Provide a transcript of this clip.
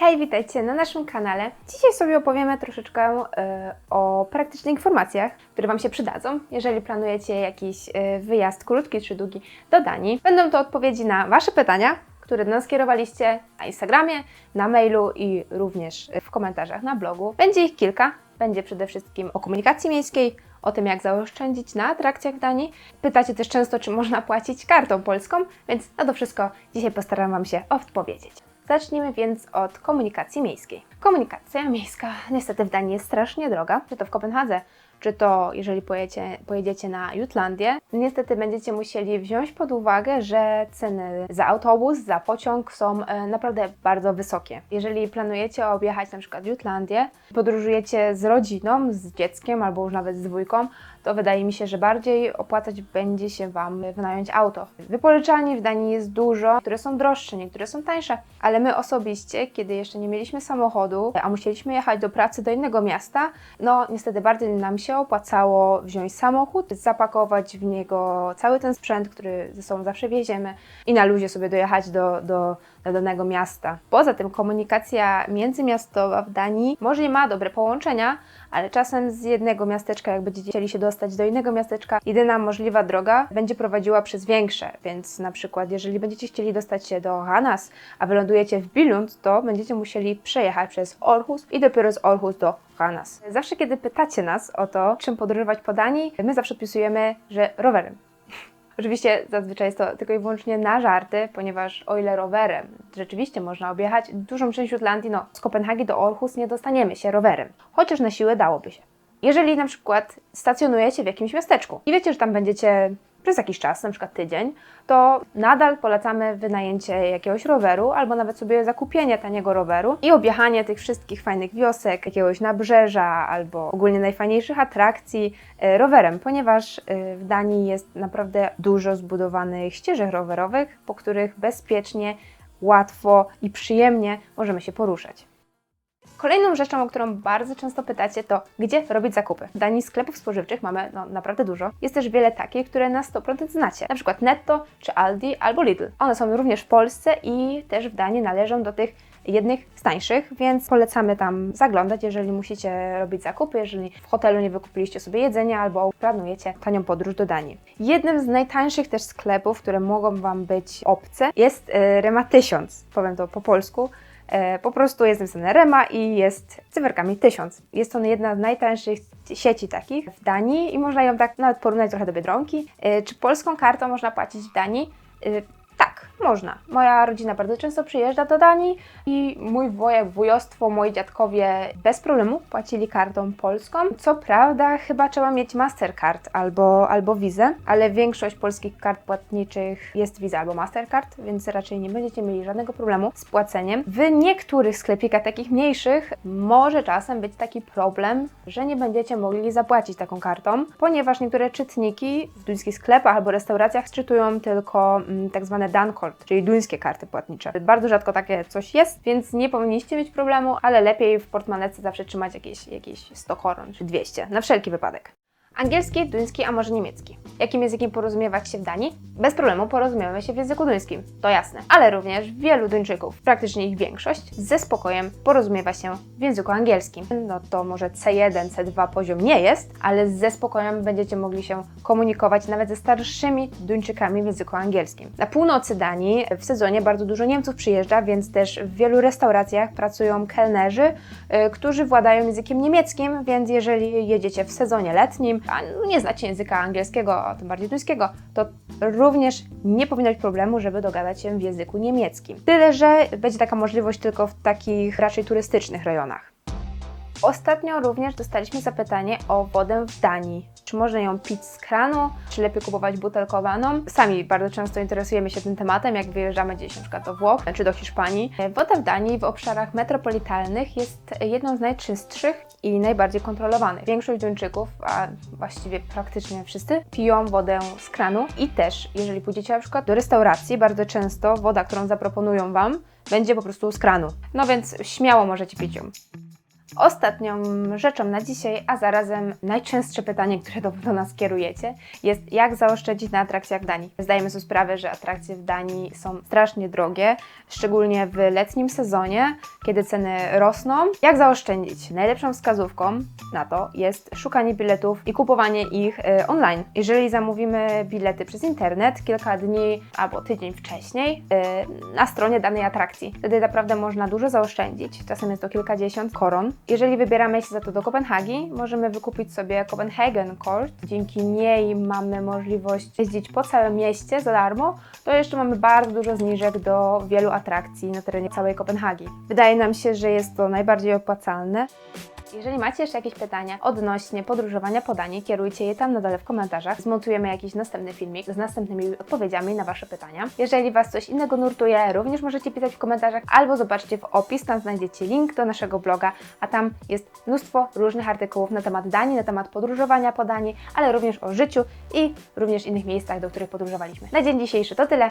Hej, witajcie na naszym kanale. Dzisiaj sobie opowiemy troszeczkę e, o praktycznych informacjach, które Wam się przydadzą, jeżeli planujecie jakiś e, wyjazd krótki czy długi do Danii. Będą to odpowiedzi na Wasze pytania, które do nas skierowaliście na Instagramie, na mailu i również w komentarzach na blogu. Będzie ich kilka. Będzie przede wszystkim o komunikacji miejskiej, o tym, jak zaoszczędzić na atrakcjach w Danii. Pytacie też często, czy można płacić kartą polską, więc na to wszystko dzisiaj postaram Wam się odpowiedzieć. Zacznijmy więc od komunikacji miejskiej. Komunikacja miejska niestety w Danii jest strasznie droga, czy to w Kopenhadze, czy to jeżeli pojedziecie, na Jutlandię, niestety będziecie musieli wziąć pod uwagę, że ceny za autobus, za pociąg są e, naprawdę bardzo wysokie. Jeżeli planujecie objechać na przykład Jutlandię, podróżujecie z rodziną, z dzieckiem albo już nawet z dwójką, to wydaje mi się, że bardziej opłacać będzie się Wam wynająć auto. Wypożyczalni w Danii jest dużo, niektóre są droższe, niektóre są tańsze, ale my osobiście, kiedy jeszcze nie mieliśmy samochodu, a musieliśmy jechać do pracy do innego miasta, no niestety bardziej nam się opłacało wziąć samochód, zapakować w niego cały ten sprzęt, który ze sobą zawsze wieziemy i na luzie sobie dojechać do, do, do danego miasta. Poza tym komunikacja międzymiastowa w Danii może nie ma dobre połączenia, ale czasem z jednego miasteczka, jak będziecie chcieli się dostać do innego miasteczka, jedyna możliwa droga będzie prowadziła przez większe, więc na przykład jeżeli będziecie chcieli dostać się do Hanas, a wylądujecie w Billund, to będziecie musieli przejechać przez Orhus i dopiero z Orhus do Hanas. Zawsze kiedy pytacie nas o to, czym podróżować po Danii, my zawsze odpisujemy, że rowerem. Oczywiście zazwyczaj jest to tylko i wyłącznie na żarty, ponieważ o ile rowerem rzeczywiście można objechać dużą część Jutlandii, no z Kopenhagi do Orhus nie dostaniemy się rowerem, chociaż na siłę dałoby się. Jeżeli na przykład stacjonujecie w jakimś miasteczku i wiecie, że tam będziecie przez jakiś czas, na przykład tydzień, to nadal polecamy wynajęcie jakiegoś roweru albo nawet sobie zakupienie taniego roweru i objechanie tych wszystkich fajnych wiosek, jakiegoś nabrzeża albo ogólnie najfajniejszych atrakcji e, rowerem, ponieważ e, w Danii jest naprawdę dużo zbudowanych ścieżek rowerowych, po których bezpiecznie, łatwo i przyjemnie możemy się poruszać. Kolejną rzeczą, o którą bardzo często pytacie, to gdzie robić zakupy. W Danii sklepów spożywczych mamy no, naprawdę dużo. Jest też wiele takich, które na 100% znacie. Na przykład Netto, czy Aldi, albo Lidl. One są również w Polsce i też w Danii należą do tych jednych z tańszych, więc polecamy tam zaglądać, jeżeli musicie robić zakupy, jeżeli w hotelu nie wykupiliście sobie jedzenia albo planujecie tanią podróż do Danii. Jednym z najtańszych też sklepów, które mogą Wam być obce, jest e, Rema 1000, powiem to po polsku. E, po prostu jest napisane i jest cyferkami 1000. Jest to jedna z najtańszych sieci takich w Danii i można ją tak nawet porównać trochę do Biedronki. E, Czy polską kartą można płacić w Danii? Można. Moja rodzina bardzo często przyjeżdża do Danii i mój wujek, wujostwo, moi dziadkowie bez problemu płacili kartą polską. Co prawda chyba trzeba mieć Mastercard albo, albo Vizę, ale większość polskich kart płatniczych jest Visa albo Mastercard, więc raczej nie będziecie mieli żadnego problemu z płaceniem. W niektórych sklepikach takich mniejszych może czasem być taki problem, że nie będziecie mogli zapłacić taką kartą, ponieważ niektóre czytniki w duńskich sklepach albo restauracjach czytują tylko mm, tak zwane Czyli duńskie karty płatnicze. Bardzo rzadko takie coś jest, więc nie powinniście mieć problemu, ale lepiej w portmonetce zawsze trzymać jakieś, jakieś 100 koron czy 200, na wszelki wypadek. Angielski, duński, a może niemiecki. Jakim językiem porozumiewać się w Danii? Bez problemu porozumiemy się w języku duńskim, to jasne. Ale również wielu Duńczyków, praktycznie ich większość, ze spokojem porozumiewa się w języku angielskim. No to może C1, C2 poziom nie jest, ale ze spokojem będziecie mogli się komunikować nawet ze starszymi Duńczykami w języku angielskim. Na północy Danii w sezonie bardzo dużo Niemców przyjeżdża, więc też w wielu restauracjach pracują kelnerzy, y, którzy władają językiem niemieckim, więc jeżeli jedziecie w sezonie letnim, a nie znacie języka angielskiego, a tym bardziej duńskiego, to również nie powinno być problemu, żeby dogadać się w języku niemieckim. Tyle, że będzie taka możliwość tylko w takich raczej turystycznych rejonach. Ostatnio również dostaliśmy zapytanie o wodę w Danii. Czy można ją pić z kranu, czy lepiej kupować butelkowaną? Sami bardzo często interesujemy się tym tematem, jak wyjeżdżamy gdzieś na przykład do Włoch czy do Hiszpanii. Woda w Danii w obszarach metropolitalnych jest jedną z najczystszych i najbardziej kontrolowanych. Większość Duńczyków, a właściwie praktycznie wszyscy, piją wodę z kranu i też, jeżeli pójdziecie na przykład do restauracji, bardzo często woda, którą zaproponują Wam, będzie po prostu z kranu. No więc śmiało możecie pić ją. Ostatnią rzeczą na dzisiaj, a zarazem najczęstsze pytanie, które do, do nas kierujecie, jest jak zaoszczędzić na atrakcjach w Danii. Zdajemy sobie sprawę, że atrakcje w Danii są strasznie drogie, szczególnie w letnim sezonie, kiedy ceny rosną. Jak zaoszczędzić? Najlepszą wskazówką na to jest szukanie biletów i kupowanie ich e, online. Jeżeli zamówimy bilety przez internet kilka dni albo tydzień wcześniej e, na stronie danej atrakcji, wtedy naprawdę można dużo zaoszczędzić. Czasem jest to kilkadziesiąt koron. Jeżeli wybieramy się za to do Kopenhagi, możemy wykupić sobie Copenhagen Court. Dzięki niej mamy możliwość jeździć po całym mieście za darmo. To jeszcze mamy bardzo dużo zniżek do wielu atrakcji na terenie całej Kopenhagi. Wydaje nam się, że jest to najbardziej opłacalne. Jeżeli macie jeszcze jakieś pytania odnośnie podróżowania po Danii, kierujcie je tam na dole w komentarzach. Zmontujemy jakiś następny filmik z następnymi odpowiedziami na Wasze pytania. Jeżeli Was coś innego nurtuje, również możecie pisać w komentarzach albo zobaczcie w opis, tam znajdziecie link do naszego bloga, a tam jest mnóstwo różnych artykułów na temat Danii, na temat podróżowania po Danii, ale również o życiu i również innych miejscach, do których podróżowaliśmy. Na dzień dzisiejszy to tyle.